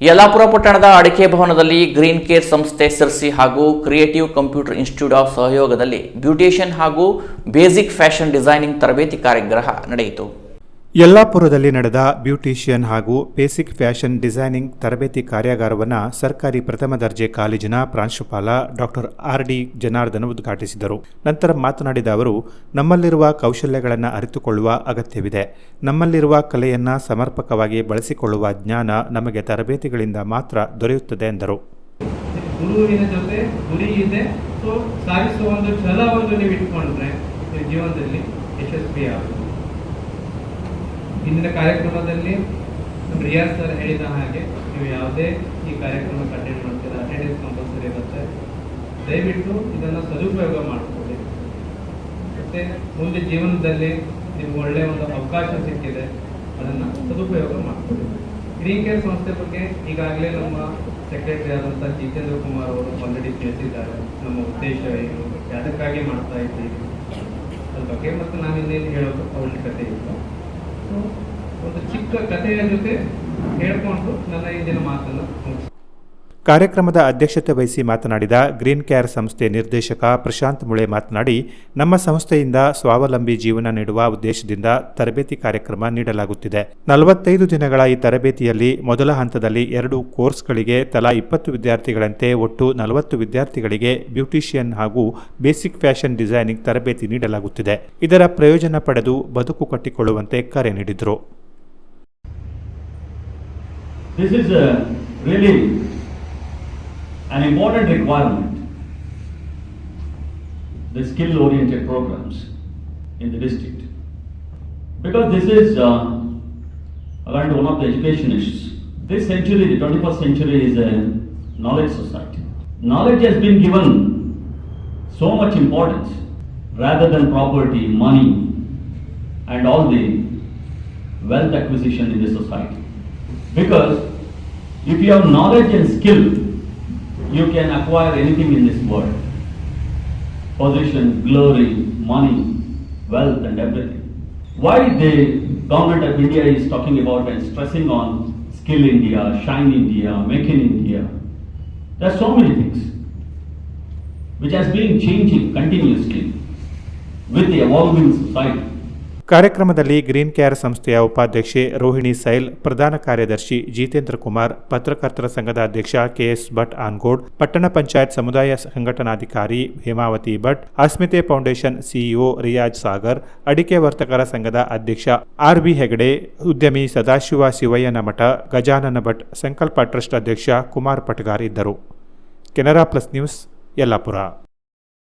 ಯಲ್ಲಾಪುರ ಪಟ್ಟಣದ ಅಡಿಕೆ ಭವನದಲ್ಲಿ ಗ್ರೀನ್ ಕೇರ್ ಸಂಸ್ಥೆ ಸಿರ್ಸಿ ಹಾಗೂ ಕ್ರಿಯೇಟಿವ್ ಕಂಪ್ಯೂಟರ್ ಇನ್ಸ್ಟಿಟ್ಯೂಟ್ ಆಫ್ ಸಹಯೋಗದಲ್ಲಿ ಬ್ಯೂಟಿಷಿಯನ್ ಹಾಗೂ ಬೇಸಿಕ್ ಫ್ಯಾಷನ್ ಡಿಸೈನಿಂಗ್ ತರಬೇತಿ ಕಾರ್ಯಕ್ರಮ ನಡೆಯಿತು. ಯಲ್ಲಾಪುರದಲ್ಲಿ ನಡೆದ ಬ್ಯೂಟಿಷಿಯನ್ ಹಾಗೂ ಬೇಸಿಕ್ ಫ್ಯಾಷನ್ ಡಿಸೈನಿಂಗ್ ತರಬೇತಿ ಕಾರ್ಯಾಗಾರವನ್ನು ಸರ್ಕಾರಿ ಪ್ರಥಮ ದರ್ಜೆ ಕಾಲೇಜಿನ ಪ್ರಾಂಶುಪಾಲ ಡಾಕ್ಟರ್ ಆರ್ ಡಿ ಜನಾರ್ದನ್ ಉದ್ಘಾಟಿಸಿದರು. ನಂತರ ಮಾತನಾಡಿದ ಅವರು, ನಮ್ಮಲ್ಲಿರುವ ಕೌಶಲ್ಯಗಳನ್ನು ಅರಿತುಕೊಳ್ಳುವ ಅಗತ್ಯವಿದೆ. ನಮ್ಮಲ್ಲಿರುವ ಕಲೆಯನ್ನು ಸಮರ್ಪಕವಾಗಿ ಬಳಸಿಕೊಳ್ಳುವ ಜ್ಞಾನ ನಮಗೆ ತರಬೇತಿಗಳಿಂದ ಮಾತ್ರ ದೊರೆಯುತ್ತದೆ ಎಂದರು. ಗುರುವಿನ ಜೊತೆ ಗುರಿ ಇದೆ. ಸೊ ಸಾಗಿಸುವ ಒಂದು ಛಲ ಒಂದು ನೀವು ಇಟ್ಕೊಂಡ್ರೆ ಜೀವನದಲ್ಲಿ ಯಶಸ್ವಿ ಆಗುತ್ತೆ ಇಂದಿನ ಕಾರ್ಯಕ್ರಮದಲ್ಲಿ ನಮ್ಮ ಸರ್ ಹೇಳಿದ ಹಾಗೆ ನೀವು ಯಾವುದೇ ಈ ಕಾರ್ಯಕ್ರಮಕ್ಕೆ ಅಟೆಂಡ್ ಮಾಡ್ತೀರಾ ಅಟೆಂಡೆನ್ಸ್ ಕಂಪಲ್ಸರಿ ಇರುತ್ತೆ ದಯವಿಟ್ಟು ಇದನ್ನು ಸದುಪಯೋಗ ಮಾಡಿಕೊಳ್ಳಿ. ಮತ್ತೆ ಮುಂದೆ ಜೀವನದಲ್ಲಿ ನಿಮ್ಗೆ ಒಳ್ಳೆಯ ಒಂದು ಅವಕಾಶ ಸಿಕ್ಕಿದೆ, ಅದನ್ನು ಸದುಪಯೋಗ ಮಾಡಿಕೊಳ್ಳಿ. ಗ್ರೀನ್ ಕೇರ್ ಸಂಸ್ಥೆ ಬಗ್ಗೆ ಈಗಾಗಲೇ ನಮ್ಮ ಸೆಕ್ರೆಟರಿ ಆದಂಥ ಜಿತೇಂದ್ರ ಕುಮಾರ್ ಅವರು ಆಲ್ರೆಡಿ ತಿಳಿಸಿದ್ದಾರೆ. ನಮ್ಮ ಉದ್ದೇಶ ಏನು ಯಾವುದಕ್ಕಾಗಿ ಮಾಡ್ತಾ ಇದ್ದೀವಿ. ಅದ್ರ ಬಗ್ಗೆ ಮತ್ತು ನಾನು ಇನ್ನೇನು ಹೇಳೋದು ಅವಶ್ಯಕತೆ ಇಲ್ಲ ಒಂದು ಚಿಕ್ಕ ಕಥೆಯ ಜೊತೆ ಹೇಳ್ಕೊಂಡು ನನ್ನ ಇಂದಿನ ಮಾತನ್ನು ಕಾರ್ಯಕ್ರಮದ ಅಧ್ಯಕ್ಷತೆ ವಹಿಸಿ ಮಾತನಾಡಿದ ಗ್ರೀನ್ ಕೇರ್ ಸಂಸ್ಥೆ ನಿರ್ದೇಶಕ ಪ್ರಶಾಂತ್ ಮುಳೆ ಮಾತನಾಡಿ, ನಮ್ಮ ಸಂಸ್ಥೆಯಿಂದ ಸ್ವಾವಲಂಬಿ ಜೀವನ ನೀಡುವ ಉದ್ದೇಶದಿಂದ ತರಬೇತಿ ಕಾರ್ಯಕ್ರಮ ನೀಡಲಾಗುತ್ತಿದೆ. ನಲವತ್ತೈದು ದಿನಗಳ ಈ ತರಬೇತಿಯಲ್ಲಿ ಮೊದಲ ಹಂತದಲ್ಲಿ ಎರಡು ಕೋರ್ಸ್ಗಳಿಗೆ ತಲಾ ಇಪ್ಪತ್ತು ವಿದ್ಯಾರ್ಥಿಗಳಂತೆ ಒಟ್ಟು ನಲವತ್ತು ವಿದ್ಯಾರ್ಥಿಗಳಿಗೆ ಬ್ಯೂಟಿಷಿಯನ್ ಹಾಗೂ ಬೇಸಿಕ್ ಫ್ಯಾಷನ್ ಡಿಸೈನಿಂಗ್ ತರಬೇತಿ ನೀಡಲಾಗುತ್ತಿದೆ. ಇದರ ಪ್ರಯೋಜನ ಪಡೆದು ಬದುಕು ಕಟ್ಟಿಕೊಳ್ಳುವಂತೆ ಕರೆ ನೀಡಿದರು. An important requirement, the skill-oriented programs in the district. Because this is, uh, one of the educationists, this century, the 21st century is a knowledge society. Knowledge has been given so much importance rather than property, money, and all the wealth acquisition in the society. Because if you have knowledge and skill, you can acquire anything in this world position, glory, money, wealth, and everything. Why the government of India is talking about and stressing on Skill India, Shine India, Make in India? There are so many things which has been changing continuously with the evolving society. ಕಾರ್ಯಕ್ರಮದಲ್ಲಿ green care ಸಂಸ್ಥೆಯ ಉಪಾಧ್ಯಕ್ಷೆ Rohini sail, ಪ್ರಧಾನ ಕಾರ್ಯದರ್ಶಿ ಜಿತೇಂದ್ರ ಕುಮಾರ್, ಪತ್ರಕರ್ತರ ಸಂಘದ ಅಧ್ಯಕ್ಷ KS Bhat ಆನ್ಗೋಡ್, ಪಟ್ಟಣ ಪಂಚಾಯತ್ ಸಮುದಾಯ ಸಂಘಟನಾಧಿಕಾರಿ ಹೇಮಾವತಿ ಭಟ್, ಅಸ್ಮಿತೆ ಫೌಂಡೇಶನ್ ಸಿಇಒ ರಿಯಾಜ್ ಸಾಗರ್, ಅಡಿಕೆ ವರ್ತಕರ ಸಂಘದ ಅಧ್ಯಕ್ಷ ಆರ್ ಬಿ ಹೆಗಡೆ, ಉದ್ಯಮಿ ಸದಾಶಿವ ಶಿವಯ್ಯನ ಮಠ ಗಜಾನನ ಭಟ್, ಸಂಕಲ್ಪ ಟ್ರಸ್ಟ್ ಅಧ್ಯಕ್ಷ ಕುಮಾರ್ ಪಟ್ಗಾರ್ ಇದ್ದರು. Canara plus news Yellapur.